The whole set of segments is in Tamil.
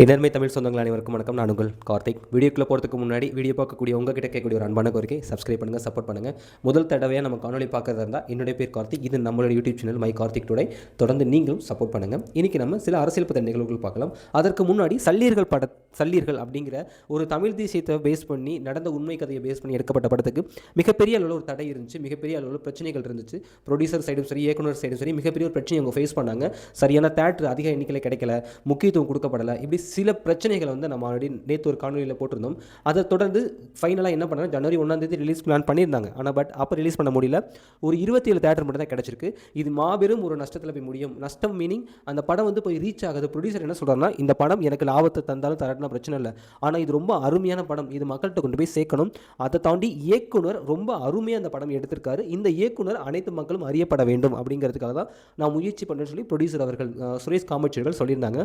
இடர்மை தமிழ் சொந்தங்கள் அனைவருக்கும் வணக்கம். நான் உங்கள் கார்த்திக். வீடியோக்குள்ளே போகிறதுக்கு முன்னாடி வீடியோ பார்க்கக்கூடிய உங்ககிட்ட கேட்கக்கூடிய ஒரு அன்பான கோரிக்கை சப்ஸ்கிரைப் பண்ணுங்கள் சப்போர்ட் பண்ணுங்கள் முதல் தடவையாக நம்ம காணொலி பார்க்கறதா இருந்தால் என்னுடைய பேர் கார்த்திக். இது நம்மளோட YouTube channel my Karthik today. தொடர்ந்து நீங்களும் சப்போர்ட் பண்ணுங்கள் இன்றைக்கி நம்ம சில அரசியல் பத்திர நிகழ்வுகள் பார்க்கலாம். அதற்கு முன்னாடி சல்லீர்கள் பட சல்லீர்கள் அப்படிங்கிற ஒரு தமிழ் தேசியத்தை பேஸ் பண்ணி நடந்த உண்மை கதையை பேஸ் பண்ணி எடுக்கப்பட்ட படத்துக்கு மிகப்பெரிய அளவில் ஒரு தடை இருந்துச்சு. மிகப்பெரிய அளவில் பிரச்சனைகள் இருந்துச்சு. ப்ரொடியூசர் சைடும் சரி இயக்குனர் சைடும் சரி மிகப்பெரிய ஒரு பிரச்சனை அவங்க ஃபேஸ் பண்ணாங்க. சரியான தேட்டர் அதிக எண்ணிக்கையில் கிடைக்கல. முக்கியத்துவம் கொடுக்கப்படலை. இப்படி சில பிரச்சனைகளை வந்து நம்ம ஆல்ரெடி நேற்று ஒரு காணொலியில் போட்டிருந்தோம். அதை தொடர்ந்து ஃபைனலாக என்ன பண்ணாங்க ஜனவரி ஒன்றாம் தேதி ரிலீஸ் பிளான் பண்ணியிருந்தாங்க. ஆனால் பட் அப்போ ரிலீஸ் பண்ண முடியல. ஒரு இருபத்தி ஏழு தேட்டர் மட்டும் தான் கிடச்சிருக்கு. இது மாபெரும் ஒரு நஷ்டத்தில் போய் முடியும். நஷ்டம் மீனிங் அந்த படம் வந்து போய் ரீச் ஆகுது. ப்ரொடியூசர் என்ன சொல்கிறாங்கன்னா இந்த படம் எனக்கு லாபத்தை தந்தாலும் தரட்டினா பிரச்சனை இல்லை. ஆனால் இது ரொம்ப அருமையான படம். இது மக்கள்கிட்ட கொண்டு போய் சேர்க்கணும். அதை தாண்டி இயக்குனர் ரொம்ப அருமையாக அந்த படம் எடுத்திருக்காரு. இந்த இயக்குனர் அனைத்து மக்களும் அறியப்பட வேண்டும் அப்படிங்கிறதுக்காக தான் நான் முயற்சி பண்ணுறேன்னு சொல்லி ப்ரொடியூசர் அவர்கள் சுரேஷ் காமட்சி சொல்லியிருந்தாங்க.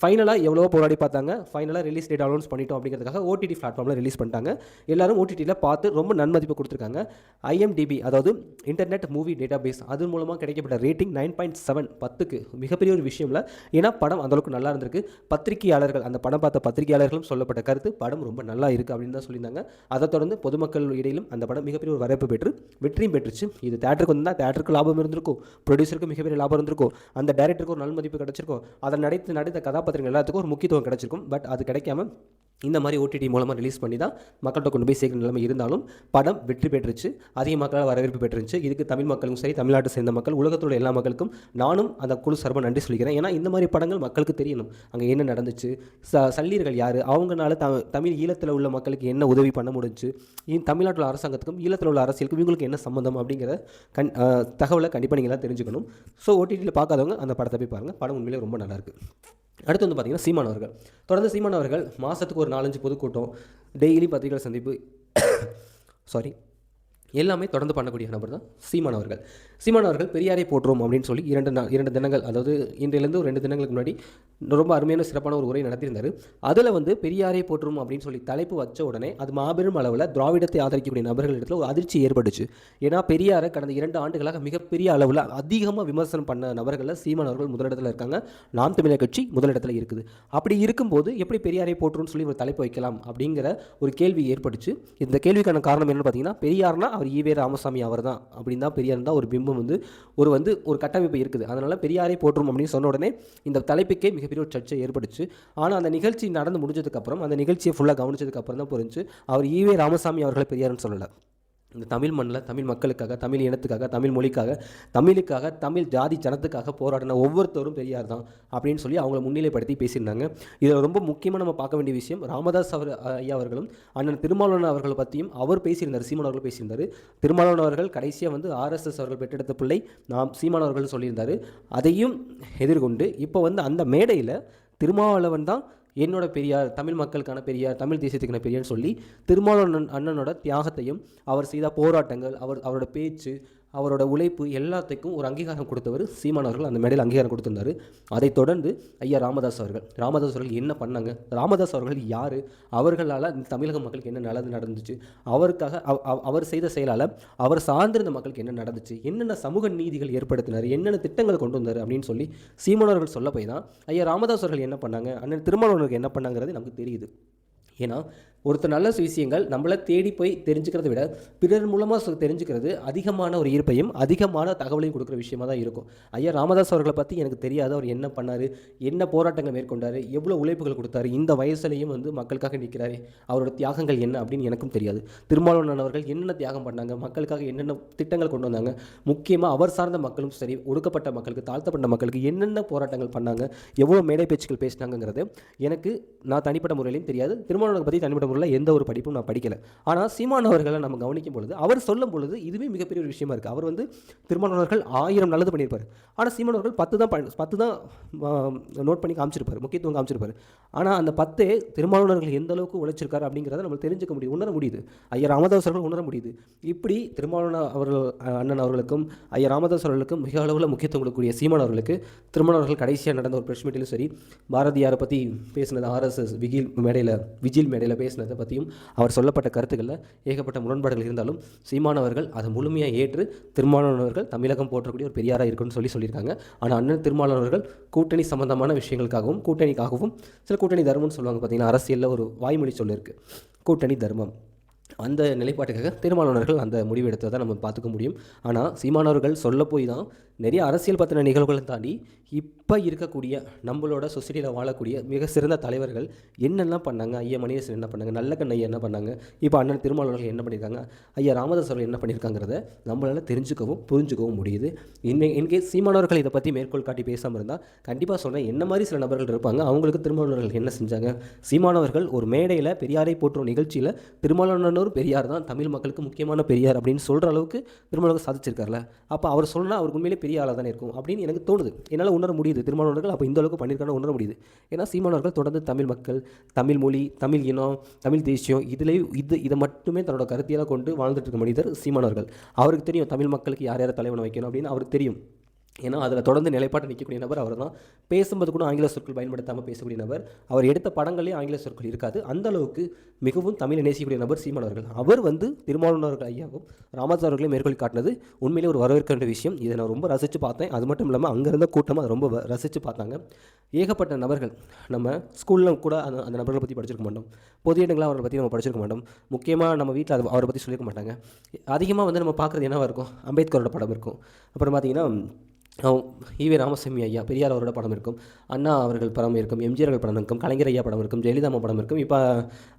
ஃபைனலாக எவ்வளோ எவ்வளவோ முன்னாடி பார்த்தாங்க. ஃபைனலாக ரிலீஸ் டேட் அனௌன்ஸ் பண்ணிட்டோம் அப்படிங்கிறதுக்காக ஓடிடி பிளாட்ஃபார்மில் ரிலீஸ் பண்ணிட்டாங்க. எல்லாரும் ஓடிடியில் பார்த்து ரொம்ப நன்மதிப்பு கொடுத்துருக்காங்க. ஐஎம்டிபி அதாவது இன்டர்நெட் மூவி டேட்டா பேஸ் அது மூலமாக கிடைக்கப்பட்ட ரேட்டிங் நைன் பாயிண்ட் செவன் பத்துக்கு மிகப்பெரிய ஒரு விஷயம் இல்லை ஏன்னா படம் அந்தளவுக்கு நல்லா இருந்திருக்கு. பத்திரிகையாளர்கள் அந்த படம் பார்த்த பத்திரிகையாளர்களும் சொல்லப்பட்ட கருத்து படம் ரொம்ப நல்லா இருக்குது அப்படின்னு தான் சொல்லியிருந்தாங்க. அதை தொடர்ந்து பொதுமக்கள் இடையிலும் அந்த படம் மிகப்பெரிய ஒரு வரவேற்பு பெற்று வெற்றியும் பெற்றுச்சு. இது தேட்டருக்கு வந்தால் தேட்டருக்கு லாபம் இருந்திருக்கும். ப்ரொடியூசருக்கு மிகப்பெரிய லாபம் இருந்திருக்கும். அந்த டைரக்டருக்கு ஒரு நல் மதிப்பு கிடைச்சிருக்கும். அதை நடித்து நடித்த கதாபாத்திரங்கள் எல்லாத்துக்கும் ஒரு முக்கியத்துவம் கிடைச்சிருக்கும். பட் அது கிடைக்காம இந்த மாதிரி ஓடிடி மூலமாக ரிலீஸ் பண்ணி தான் மக்கள்கிட்ட கொண்டு போய் சேர்க்கிற நிலைமை இருந்தாலும் படம் வெற்றி பெற்றுச்சு. அதிக மக்களால் வரவேற்பு பெற்றுருச்சு இதுக்கு தமிழ் மக்களும் சரி தமிழ்நாட்டை சேர்ந்த மக்கள் உலகத்தோட எல்லா மக்களுக்கும் நானும் அந்த குழு சார்பாக நன்றி சொல்லிக்கிறேன். ஏன்னா இந்த மாதிரி படங்கள் மக்களுக்கு தெரியணும். அங்கே என்ன நடந்துச்சு? ச சல்லீர்கள் யார்? அவங்கனால த தமிழ் ஈழத்தில் உள்ள மக்களுக்கு என்ன உதவி பண்ண முடிஞ்சுச்சு? தமிழ்நாட்டில் அரசாங்கத்துக்கும் ஈழத்தில் உள்ள அரசியலுக்கும் இவங்களுக்கு என்ன சம்மந்தம் அப்படிங்கிற கண் தகவலை கண்டிப்பாக நீங்கள் தெரிஞ்சுக்கணும். ஸோ ஓடிடியில் பார்க்காதவங்க அந்த படத்தை போய் பாருங்கள் படம் உண்மையிலே ரொம்ப நல்லாயிருக்கு அடுத்து வந்து பார்த்தீங்கன்னா சீமான் அவர்கள். தொடர்ந்து சீமான் அவர்கள் மாதத்துக்கு ஒரு நாலஞ்சு பொதுக்கூட்டம் டெய்லி பத்திரிகை சந்திப்பு சாரி எல்லாமே தொடர்ந்து பண்ணக்கூடிய நபர் தான் சீமான் அவர்கள். சீமான் அவர்கள் பெரியாரை போற்றுவோம் அப்படின்னு சொல்லி இரண்டு நா இரண்டு தினங்கள் அதாவது இன்றையிலேருந்து ஒரு ரெண்டு தினங்களுக்கு முன்னாடி ரொம்ப அருமையான சிறப்பான ஒரு உரை நடத்தியிருந்தார். அதில் வந்து பெரியாரை போற்றுவோம் அப்படின்னு சொல்லி தலைப்பு வச்ச உடனே அது மாபெரும் அளவில் திராவிடத்தை ஆதரிக்கக்கூடிய நபர்கள் ஒரு அதிர்ச்சி ஏற்பட்டுச்சு. ஏன்னா பெரியாரை கடந்த இரண்டு ஆண்டுகளாக மிகப்பெரிய அளவில் அதிகமாக விமர்சனம் பண்ண நபர்களில் சீமான் அவர்கள் முதலிடத்தில் இருக்காங்க. நாம் தமிழர் கட்சி முதலிடத்தில் இருக்குது. அப்படி இருக்கும்போது எப்படி பெரியாரை போற்றுன்னு சொல்லி ஒரு தலைப்பு வைக்கலாம் அப்படிங்கிற ஒரு கேள்வி ஏற்பட்டுச்சு. இந்த கேள்விக்கான காரணம் என்னன்னு பார்த்தீங்கன்னா பெரியார்னா அவர் ஈவே ராமசாமி அவர் தான் அப்படின்னு தான் பெரியார் தான் ஒரு பிம்பம் வந்து ஒரு வந்து ஒரு கட்டமைப்பு இருக்குது. அதனால் பெரியாரை போற்றும் அப்படின்னு சொன்ன உடனே இந்த தலைப்புக்கே மிகப்பெரிய ஒரு சர்ச்சை ஏற்பட்டுச்சு ஆனால் அந்த நிகழ்ச்சி நடந்து முடிஞ்சதுக்கப்புறம் அந்த நிகழ்ச்சியை ஃபுல்லாக கவனிச்சதுக்கப்புறம் தான் புரிஞ்சு அவர் ஈவே ராமசாமி அவர்களை பெரியார்னு சொல்லலை. இந்த தமிழ் மண்ணில் தமிழ் மக்களுக்காக தமிழ் இனத்துக்காக தமிழ் மொழிக்காக தமிழுக்காக தமிழ் ஜாதி ஜனத்துக்காக போராடின ஒவ்வொருத்தரும் பெரியார் தான் அப்படின்னு சொல்லி அவங்கள முன்னிலைப்படுத்தி பேசியிருந்தாங்க. இதில் ரொம்ப முக்கியமாக நம்ம பார்க்க வேண்டிய விஷயம் ராமதாஸ் அவர் ஐயா அவர்களும் அண்ணன் திருமாவளவன் அவர்களை பற்றியும் அவர் பேசியிருந்தார் சீமான் அவர்கள் பேசியிருந்தார். திருமாவளவன் அவர்கள் கடைசியாக வந்து ஆர்எஸ்எஸ் அவர்கள் பெற்றெடுத்த பிள்ளை நாம் சீமான் அவர்கள் சொல்லியிருந்தார். அதையும் எதிர்கொண்டு இப்போ வந்து அந்த மேடையில் திருமாவளவன் தான் என்னோட பெரியார் தமிழ் மக்களுக்கான பெரியார் தமிழ் தேசியத்துக்கான பெரியார்னு சொல்லி திருமாவளவன் அண்ணனோட தியாகத்தையும் அவர் செய்த போராட்டங்கள் அவர் அவரோட பேச்சு அவரோட உழைப்பு எல்லாத்துக்கும் ஒரு அங்கீகாரம் கொடுத்தவர் சீமான் அவர்கள். அந்த மேடையில் அங்கீகாரம் கொடுத்திருந்தாரு. அதைத் தொடர்ந்து ஐயா ராமதாஸ் அவர்கள். ராமதாஸ் அவர்கள் என்ன பண்ணாங்க? ராமதாஸ் அவர்கள் யார்? அவர்களால் தமிழக மக்களுக்கு என்ன நல்லது நடந்துச்சு? அவருக்காக அவர் செய்த செயலால் அவர் சார்ந்திருந்த மக்களுக்கு என்ன நடந்துச்சு? என்னென்ன சமூக நீதிகள் ஏற்படுத்தினார்? என்னென்ன திட்டங்கள் கொண்டு வந்தார்? அப்படின்னு சொல்லி சீமான் அவர்கள் சொல்ல போய் தான் ஐயா ராமதாஸ் அவர்கள் என்ன பண்ணாங்க? அண்ணன் திருமாவளவனுக்கு என்ன பண்ணாங்கிறது நமக்கு தெரியுது. ஏன்னா ஒருத்தர் நல்ல விஷயங்கள் நம்மளை தேடி போய் தெரிஞ்சுக்கிறத விட பிறர் மூலமாக தெரிஞ்சுக்கிறது அதிகமான ஒரு ஈர்ப்பையும் அதிகமான தகவலையும் கொடுக்குற விஷயமா தான் இருக்கும். ஐயா ராமதாஸ் அவர்களை பற்றி எனக்கு தெரியாத. அவர் என்ன பண்ணார்? என்ன போராட்டங்கள் மேற்கொண்டார்? எவ்வளோ உழைப்புகள் கொடுத்தாரு? இந்த வயசுலையும் வந்து மக்களுக்காக நிற்கிறாரு அவரோட தியாகங்கள் என்ன அப்படின்னு எனக்கும் தெரியாது. திருமாவளவன் அவர்கள் என்னென்ன தியாகம் பண்ணாங்க? மக்களுக்காக என்னென்ன திட்டங்கள் கொண்டு வந்தாங்க? முக்கியமாக அவர் சார்ந்த மக்களும் சரி ஒடுக்கப்பட்ட மக்களுக்கு தாழ்த்தப்பட்ட மக்களுக்கு என்னென்ன போராட்டங்கள் பண்ணாங்க? எவ்வளோ மேடை பேச்சுக்கள் பேசினாங்கிறது எனக்கு நான் தனிப்பட்ட முறையிலையும் தெரியாது. திருமாவளவனை பற்றி தனிப்பட்ட முறையில் எந்த ஒரு படிப்பும் நான் படிக்கல. ஆனால் சீமான் அவர்களை நம்ம கவனிக்கும் பொழுது அவர் சொல்லும் பொழுது இதுவே மிகப்பெரிய ஒரு விஷயமா இருக்குது அவர் வந்து திருமணவர்கள் ஆயிரம் நல்லது பண்ணியிருப்பார். ஆனால் சீமான் அவர்கள் பத்து தான் ப- பத்து தான் நோட் பண்ணி காமிச்சிருப்பார். முக்கியத்துவம் காமிச்சிருப்பார். ஆனால் அந்த பத்தே திருமாவளவர்கள் எந்த அளவுக்கு உழைச்சிருக்காரு அப்படிங்கிறத நம்ம தெரிஞ்சுக்க முடியும். உணர முடியுது. ஐயா ராமதாஸ் அவர்கள் உணர முடியுது. இப்படி திருமாவளவன் அவர்கள் அண்ணன் அவர்களுக்கும் ஐயா ராமதாஸ் அவர்களுக்கும் மிக அளவில் முக்கியத்துவம் கொடுக்கக்கூடிய சீமான் அவர்களுக்கு திருமணம் அவர்கள் கடைசியாக நடந்த ஒரு ப்ரெஸ் மீட்டிலும் சரி பாரதியாரை பற்றி பேசினது ஆர்எஸ்எஸ் விகில் மேடையில் விஜில் மேடையில் பேசினது பேசினதை பற்றியும் அவர் சொல்லப்பட்ட கருத்துக்களில் ஏகப்பட்ட முரண்பாடுகள் இருந்தாலும் சீமானவர்கள் அதை முழுமையாக ஏற்று திருமாவளவர்கள் தமிழகம் போற்றக்கூடிய ஒரு பெரியாராக இருக்குன்னு சொல்லி சொல்லியிருக்காங்க. ஆனால் அண்ணன் திருமாவளவர்கள் கூட்டணி சம்பந்தமான விஷயங்களுக்காகவும் கூட்டணிக்காகவும் சில கூட்டணி தர்மம்னு சொல்லுவாங்க பார்த்தீங்கன்னா அரசியலில் ஒரு வாய்மொழி சொல்லு இருக்குது கூட்டணி தர்மம். அந்த நிலைப்பாட்டுக்காக திருமாவளவர்கள் அந்த முடிவு எடுத்ததை நம்ம பார்த்துக்க முடியும். ஆனால் சீமானவர்கள் சொல்ல போய் தான் நிறைய அரசியல் பற்றின நிகழ்வுகளை தாண்டி இப்போ இருக்கக்கூடிய நம்மளோட சொசைட்டியில் வாழக்கூடிய மிக சிறந்த தலைவர்கள் என்னெல்லாம் பண்ணாங்க? ஐயா மணியரசன் என்ன பண்ணாங்க? நல்ல கண்ணையா என்ன பண்ணாங்க? இப்போ அண்ணன் திருமாவளவர்கள் என்ன பண்ணியிருக்காங்க ஐயா ராமதாஸ் அவர்கள் என்ன பண்ணியிருக்காங்கிறத நம்மளால் தெரிஞ்சுக்கவும் புரிஞ்சுக்கவும் முடியுது. இன்னை இன்கேஸ் சீமானவர்கள் இதை பற்றி மேற்கோள் காட்டி பேசாமல் இருந்தால் கண்டிப்பாக சொன்னேன் என்ன மாதிரி சில நபர்கள் இருப்பாங்க? அவங்களுக்கு திருமாவளவர்கள் என்ன செஞ்சாங்க? சீமானவர்கள் ஒரு மேடையில் பெரியாரை போற்றும் நிகழ்ச்சியில் திருமாவளவனூர் பெரியார் தான் தமிழ் மக்களுக்கு முக்கியமான பெரியார் அப்படின்னு சொல்கிற அளவுக்கு திருமாவளவர்கள் சாதிச்சிருக்காருல. அப்போ அவர் சொன்னால் அவருக்கு உண்மையிலே பெரிய ஆளாக தானே இருக்கும் அப்படின்னு எனக்கு தோணுது. என்னால் உணர முடியுது. திருமாவளவர்கள் அப்போ இந்த அளவுக்கு பண்ணியிருக்கான்னு உணர முடியுது. ஏன்னா சீமானவர்கள் தொடர்ந்து தமிழ் மக்கள் தமிழ் மொழி தமிழ் இனம் தமிழ் தேசியம் இதிலே இது இதை மட்டுமே தன்னோட கருத்தியலாக கொண்டு வாழ்ந்துட்டு இருக்க மனிதர் சீமானவர்கள். அவருக்கு தெரியும் தமிழ் மக்களுக்கு யார் யார் தலைவனை வைக்கணும் அப்படின்னு அவருக்கு தெரியும். ஏன்னா அதில் தொடர்ந்து நிலைப்பாட்டை நிற்கக்கூடிய நபர் அவர் தான் பேசும்போது கூட ஆங்கில சொற்கள் பயன்படுத்தாமல் பேசக்கூடிய நபர். அவர் எடுத்த படங்களே ஆங்கில சொற்கள் இருக்காது. அந்த அளவுக்கு மிகவும் தமிழை நேசிக்கக்கூடிய நபர் சீமானவர்கள் அவர் வந்து திருமாவளவர்கள் ஐயாவும் ராமதாஸ் அவர்களையும் மேற்கொள் காட்டினது உண்மையிலே ஒரு வரவேற்க வேண்டிய விஷயம். இதை நான் ரொம்ப ரசித்து பார்த்தேன். அது மட்டும் இல்லாமல் அங்கே இருந்த கூட்டமாக அதை ரொம்ப ரசித்து பார்த்தாங்க. ஏகப்பட்ட நபர்கள் நம்ம ஸ்கூலில் கூட அந்த அந்த நபர்களை பற்றி படிச்சிருக்க மாட்டோம். பொது இடங்களாக அவரை பற்றி நம்ம படிச்சிருக்க மாட்டோம். முக்கியமாக நம்ம வீட்டில் அதை அவரை பற்றி சொல்லியிருக்க மாட்டாங்க. அதிகமாக வந்து நம்ம பார்க்குறது என்னவாக இருக்கும்? அம்பேத்கரோட படம் இருக்கும். அப்புறம் பார்த்தீங்கன்னா ஈவே ராமசாமி ஐயா பெரியார் அவரோட படம் இருக்கும். அண்ணா அவர்கள் படம் இருக்கும். எம்ஜிஆர் அவர்கள் படம் இருக்கும். கலைஞர் ஐயா படம் இருக்கும். ஜெயலலிதாமா படம் இருக்கும். இப்போ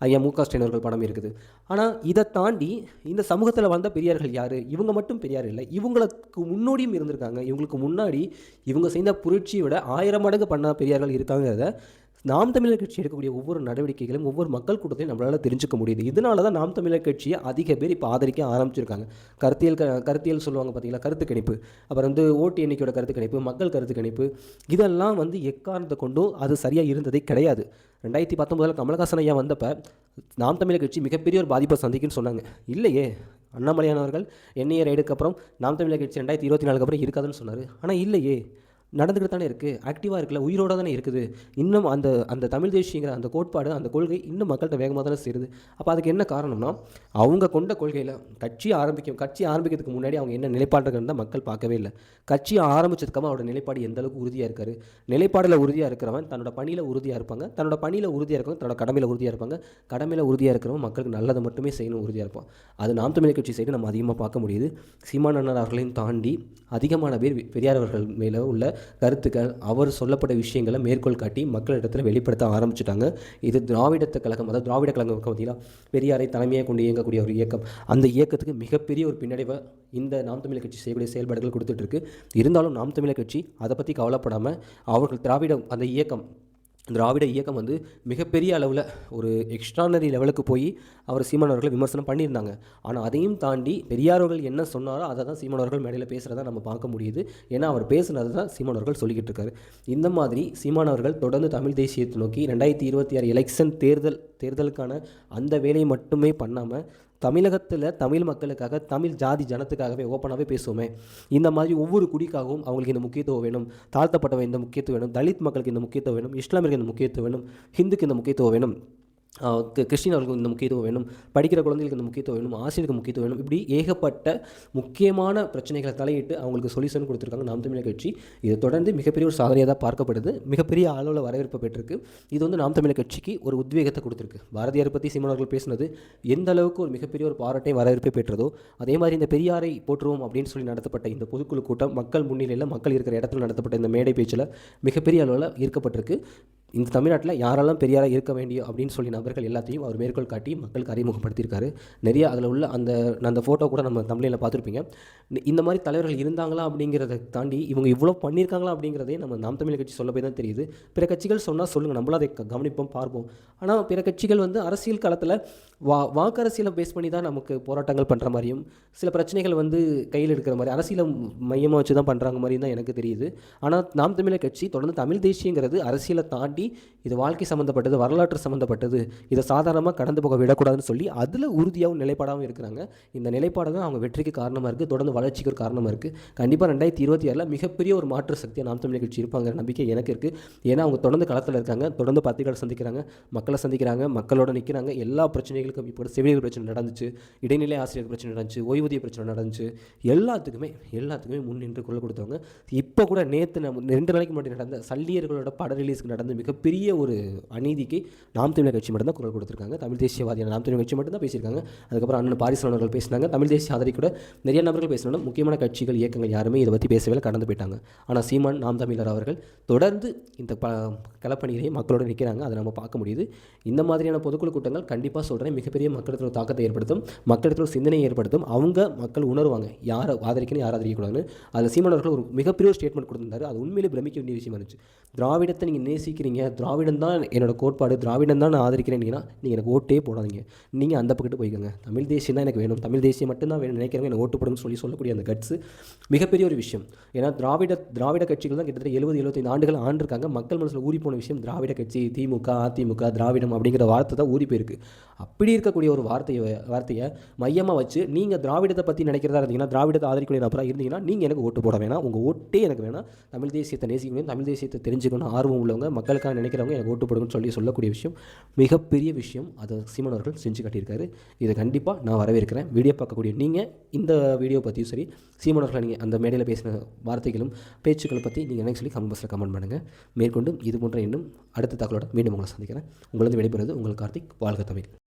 ஐயா மு க ஸ்டாலின் அவர்கள் படம் இருக்குது. ஆனால் இதை தாண்டி இந்த சமூகத்தில் வந்த பெரியார்கள் யார்? இவங்க மட்டும் பெரியார் இல்லை. இவங்களுக்கு முன்னோடியும் இருந்திருக்காங்க. இவங்களுக்கு முன்னாடி இவங்க செய்த புரட்சியை விட ஆயிரம் மடங்கு பண்ண பெரியார்கள் இருக்காங்கிறத நாம் தமிழர் கட்சி எடுக்கக்கூடிய ஒவ்வொரு நடவடிக்கைகளும் ஒவ்வொரு மக்கள் கூட்டத்தையும் நம்மளால் தெரிஞ்சுக்க முடியுது. இதனால தான் நாம் தமிழர் கட்சியை அதிக பேர் இப்போ ஆதரிக்க ஆரம்பிச்சிருக்காங்க. கருத்தியல் க கருத்தியல் சொல்லுவாங்க பார்த்தீங்களா கருத்து கணிப்பு. அப்புறம் வந்து ஓட்டு எண்ணிக்கையோட கருத்து கணிப்பு மக்கள் கருத்து கணிப்பு. இதெல்லாம் வந்து எக்காரணத்தை கொண்டும் அது சரியாக இருந்ததே கிடையாது. ரெண்டாயிரத்தி பத்தொம்போதில் கமலஹாசன் ஐயா வந்தப்போ நாம் தமிழர் கட்சி மிகப்பெரிய ஒரு பாதிப்பை சந்திக்குன்னு சொன்னாங்க. இல்லையே அண்ணாமலையானவர்கள் என்ஐஏ ரைடுக்கு அப்புறம் நாம் தமிழர் கட்சி ரெண்டாயிரத்தி இருபத்தி நாலுக்கு அப்புறம் இருக்காதுன்னு சொன்னார். ஆனால் இல்லையே நடந்துக்கிட்டு தானே இருக்குது ஆக்டிவாக இருக்குல்ல உயிரோட தானே இருக்குது. இன்னும் அந்த அந்த தமிழ் தேசியங்கிற அந்த கோட்பாடு அந்த கொள்கை இன்னும் மக்கள்கிட்ட வேகமாக தானே சேருது. அப்போ அதுக்கு என்ன காரணம்னா அவங்க கொண்ட கொள்கையில் கட்சி ஆரம்பிக்கும் கட்சி ஆரம்பிக்கிறதுக்கு முன்னாடி அவங்க என்ன நிலைப்பாடுகள் மக்கள் பார்க்கவே இல்லை. கட்சி ஆரம்பிச்சதுக்கப்புறம் அவரோட நிலைப்பாடு எந்த அளவுக்கு உறுதியாக இருக்காரு? நிலைப்பாடில் உறுதியாக இருக்கிறவன் தன்னோட பணியில் உறுதியாக இருப்பாங்க. தன்னோட பணியில் உறுதியாக இருக்கவங்க தன்னோட கடமையில் உறுதியாக இருப்பாங்க. கடமையில் உறுதியாக இருக்கிறவங்க மக்களுக்கு நல்லதை மட்டுமே செய்யணும் உறுதியாக இருப்பான். அது நாம் தமிழ் கட்சி சைடு நம்ம அதிகமாக பார்க்க முடியுது. சீமானண்ணர் அவர்களையும் தாண்டி அதிகமான பேர் பெரியார் அவர்கள் மேலே உள்ள கருத்துக்கள் அவர் சொல்லப்பட்ட விஷயங்களை மேற்கோள் காட்டி மக்களிடத்தில் வெளிப்படுத்த ஆரம்பிச்சிட்டாங்க. இது திராவிடத்த கழகம் அதாவது திராவிட கழகம் பார்த்தீங்கன்னா பெரியாரை தலைமையாக கொண்டு இயங்கக்கூடிய ஒரு இயக்கம். அந்த இயக்கத்துக்கு மிகப்பெரிய ஒரு பின்னடைவை இந்த நாம் தமிழர் கட்சி செய்யக்கூடிய செயல்பாடுகள் கொடுத்துட்ருக்கு இருந்தாலும் நாம் தமிழர் கட்சி அதை பற்றி கவலைப்படாமல் அவர்கள் திராவிடம் அந்த இயக்கம் திராவிட இயக்கம் வந்து மிகப்பெரிய அளவில் ஒரு எக்ஸ்ட்ரானரி லெவலுக்கு போய் அவர் சீமானவர்களை விமர்சனம் பண்ணியிருந்தாங்க. ஆனால் அதையும் தாண்டி பெரியாரவர்கள் என்ன சொன்னாரோ அதை தான் சீமானவர்கள் மேடையில் பேசுகிறத நம்ம பார்க்க முடியுது. ஏன்னா அவர் பேசுனது தான் சீமானவர்கள் சொல்லிக்கிட்டு இருக்காரு. இந்த மாதிரி சீமானவர்கள் தொடர்ந்து தமிழ் தேசியத்தை நோக்கி ரெண்டாயிரத்தி இருபத்தி ஆறு எலெக்ஷன் தேர்தல் தேர்தலுக்கான அந்த வேலையை மட்டுமே பண்ணாமல் தமிழகத்தில் தமிழ் மக்களுக்காக தமிழ் ஜாதி ஜனத்துக்காகவே ஓப்பனாகவே பேசுவோமே. இந்த மாதிரி ஒவ்வொரு குடிக்காகவும் அவங்களுக்கு இந்த முக்கியத்துவம் வேணும். தாழ்த்தப்பட்டவன் இந்த முக்கியத்துவம் வேணும். தலித் மக்களுக்கு இந்த முக்கியத்துவம் வேணும். இஸ்லாமியருக்கு இந்த முக்கியத்துவம் வேணும். ஹிந்துக்கு இந்த முக்கியத்துவம் வேணும். கிறிஸ்டின் அவர்களுக்கு இந்த முக்கியத்துவம் வேணும் படிக்கிற குழந்தைகளுக்கு இந்த முக்கியத்துவம் வேணும் ஆசிரியருக்கு முக்கியத்துவம் வேணும். இப்படி ஏகப்பட்ட முக்கியமான பிரச்சனைகளை தலையிட்டு அவங்களுக்கு சொல்யூஷன் கொடுத்துருக்காங்க நாம் தமிழர் கட்சி. இது தொடர்ந்து மிகப்பெரிய ஒரு சாதனையாக தான் பார்க்கப்படுது. மிகப்பெரிய அளவில் வரவேற்பு பெற்றிருக்கு. இது வந்து நாம் தமிழர் கட்சிக்கு ஒரு உத்வேகத்தை கொடுத்துருக்கு. பாரதியார் பற்றி சீமானவர்கள் பேசினது எந்த அளவுக்கு ஒரு மிகப்பெரிய ஒரு பாராட்டையும் வரவேற்பை பெற்றதோ அதே மாதிரி இந்த பெரியாரை போற்றுவோம் அப்படின்னு சொல்லி நடத்தப்பட்ட இந்த பொதுக்குழு கூட்டம் மக்கள் முன்னிலையில் மக்கள் இருக்கிற இடத்துல நடத்தப்பட்ட இந்த மேடை பேச்சில் மிகப்பெரிய அளவில் ஈர்க்கப்பட்டிருக்கு. இந்த தமிழ்நாட்டில் யாரெல்லாம் பெரியாராக இருக்க வேண்டிய அப்படின்னு சொல்லி நபர்கள் எல்லாத்தையும் அவர் மேற்கோள் காட்டி மக்களுக்கு அறிமுகப்படுத்தியிருக்காரு. நிறைய அதில் உள்ள அந்த அந்த ஃபோட்டோ கூட நம்ம தமிழில் பார்த்துருப்பீங்க. இந்த மாதிரி தலைவர்கள் இருந்தாங்களா அப்படிங்கிறத தாண்டி இவங்க இவ்வளோ பண்ணியிருக்காங்களா அப்படிங்கிறதே நம்ம நாம் தமிழ் கட்சி சொல்ல போய் தான் தெரியுது. பிற கட்சிகள் சொன்னால் சொல்லுங்கள் நம்மளும் அதை கவனிப்போம் பார்ப்போம். ஆனால் பிற கட்சிகள் வந்து அரசியல் காலத்தில் வா வாக்கரசியலை பேஸ் பண்ணி தான் நமக்கு போராட்டங்கள் பண்ணுற மாதிரியும் சில பிரச்சனைகள் வந்து கையில் எடுக்கிற மாதிரி அரசியலை மையமாக வச்சு தான் பண்ணுறாங்க மாதிரி தான் எனக்கு தெரியுது. ஆனால் நாம் தமிழர் கட்சி தொடர்ந்து தமிழ் தேசியங்கிறது அரசியலை தாண்டி காட்டி இது வாழ்க்கை சம்மந்தப்பட்டது வரலாற்று சம்மந்தப்பட்டது இதை சாதாரணமாக கடந்து போக விடக்கூடாதுன்னு சொல்லி அதில் உறுதியாகவும் நிலைப்பாடாகவும் இருக்கிறாங்க. இந்த நிலைப்பாடு தான் அவங்க வெற்றிக்கு காரணமாக இருக்குது தொடர்ந்து வளர்ச்சிக்கு ஒரு காரணமாக இருக்குது கண்டிப்பாக ரெண்டாயிரத்தி இருபத்தி ஆறில் மிகப்பெரிய ஒரு மாற்று சக்தியாக நாம் தமிழ் நிகழ்ச்சி இருப்பாங்கிற நம்பிக்கை எனக்கு இருக்குது ஏன்னா அவங்க தொடர்ந்து களத்தில் இருக்காங்க தொடர்ந்து பத்திரிகைகளை சந்திக்கிறாங்க மக்களை சந்திக்கிறாங்க மக்களோட நிற்கிறாங்க எல்லா பிரச்சனைகளுக்கும் இப்போ செவிலியர் பிரச்சனை நடந்துச்சு இடைநிலை ஆசிரியர் பிரச்சனை நடந்துச்சு ஓய்வூதிய பிரச்சனை நடந்துச்சு. எல்லாத்துக்குமே எல்லாத்துக்குமே முன் நின்று குரல் கொடுத்தவங்க. இப்போ கூட நேற்று நம்ம ரெண்டு நாளைக்கு முன்னாடி நடந்த சல்லியர்களோட பட ரிலீஸ்க்கு நடந்த மிகப்பெரிய ஒரு அநீதிக்கு நாம் தமிழர் கட்சி மட்டும்தான் குரல் கொடுத்துருக்காங்க. தமிழ் தேசியவாதியான நாம் தமிழர் கட்சி மட்டும்தான் பேசியிருக்காங்க. அதுக்கப்புறம் அண்ணன் பாரிசலவர்கள் பேசினாங்க. தமிழ் தேசிய ஆதரி கூட நிறைய நபர்கள் பேசினாலும் முக்கியமான கட்சிகள் இயக்கங்கள் யாருமே இதை பற்றி பேசவே கடந்து போயிட்டாங்க. ஆனால் சீமான் நாம் தமிழர் அவர்கள் தொடர்ந்து இந்த ப களப்பணியிலேயே மக்களோட நிற்கிறாங்க அதை நம்ம பார்க்க முடியுது. இந்த மாதிரியான பொதுக்குழு கூட்டங்கள் கண்டிப்பாக சொல்கிறேன் மிகப்பெரிய மக்களிடத்தில் தாக்கத்தை ஏற்படுத்தும் மக்களிடத்தில் ஒரு சிந்தனையை ஏற்படுத்தும். அவங்க மக்கள் உணர்வாங்க. யாரை ஆதரிக்கணும் யார் ஆதரிக்கக்கூடாதுன்னு. அதில் சீமானவர்கள் ஒரு மிகப்பெரிய ஒரு ஸ்டேட்மெண்ட் கொடுத்திருந்தாரு. அது உண்மையிலே பிரமிக்க வேண்டிய விஷயமா இருந்துச்சு. திராவிடத்தை நீங்கள் நேசிக்கிறீங்க திராவிடம் தான் என்னோட கோட்பாடு திராவிடம் தான் நான் ஆதரிக்கிறேன்னீங்கன்னா நீங்கள் எனக்கு ஓட்டே போடாதீங்க. நீங்கள் அந்த பக்கத்து போய்க்கோங்க. தமிழ் தேசியம் தான் எனக்கு வேணும். தமிழ் தேசியம் மட்டும்தான் வேணும். நினைக்கிறவங்க எனக்கு ஓட்டு போடுன்னு சொல்லி சொல்லக்கூடிய அந்த கட்ஸ் மிகப்பெரிய ஒரு விஷயம். ஏன்னா திராவிட திராவிட கட்சிகள் தான் கிட்டத்தட்ட எழுபது எழுபத்தைந்து ஆண்டுகள் ஆண்டிருக்காங்க. மக்கள் மனசில் ஊறி போன விஷயம் திராவிட கட்சி திமுக அதிமுக திராவிடம் அப்படிங்கிற வார்த்தை தான் ஊறி போயிருக்கு. அப்படி இருக்கக்கூடிய ஒரு வார்த்தையை வார்த்தையை மையமாக வச்சு நீங்கள் திராவிடத்தை பற்றி நினைக்கிறதா இருந்தீங்கன்னா திராவிடத்தை ஆதரிக்கக்கூடிய நபராக இருந்தீங்கன்னா நீங்கள் எனக்கு ஓட்டு போட வேணாம். உங்கள் ஓட்டே எனக்கு வேணாம். தமிழ் தேசியத்தை நேசிக்கணும் தமிழ் தேசியத்தை தெரிஞ்சுக்கணும் ஆர்வம் உள்ளவங்க மக்களுக்காக நினைக்கிறவங்க எனக்கு ஓட்டு போடுங்கன்னு சொல்லி சொல்லக்கூடிய விஷயம் மிகப்பெரிய விஷயம் அதை சீமான் அவர்கள் செஞ்சு காட்டியிருக்காரு. இதை கண்டிப்பாக நான் வரவேற்கிறேன். வீடியோ பார்க்கக்கூடிய நீங்கள் இந்த வீடியோ பற்றியும் சரி சீமான் அவர்களை நீங்கள் அந்த மேடையில் பேசின வார்த்தைகளும் பேச்சுக்களை பற்றி நீங்கள் என்ன சொல்லி கமெண்ட் பாக்ஸில் கமெண்ட் பண்ணுங்கள் மேற்கொண்டு இது போன்ற இன்னும் அடுத்த தகவலோட மீண்டும் உங்களை சந்திக்கிறேன். உங்களது விடைபெறுவது உங்கள் கார்த்திக். வாழ்க தமிழ்.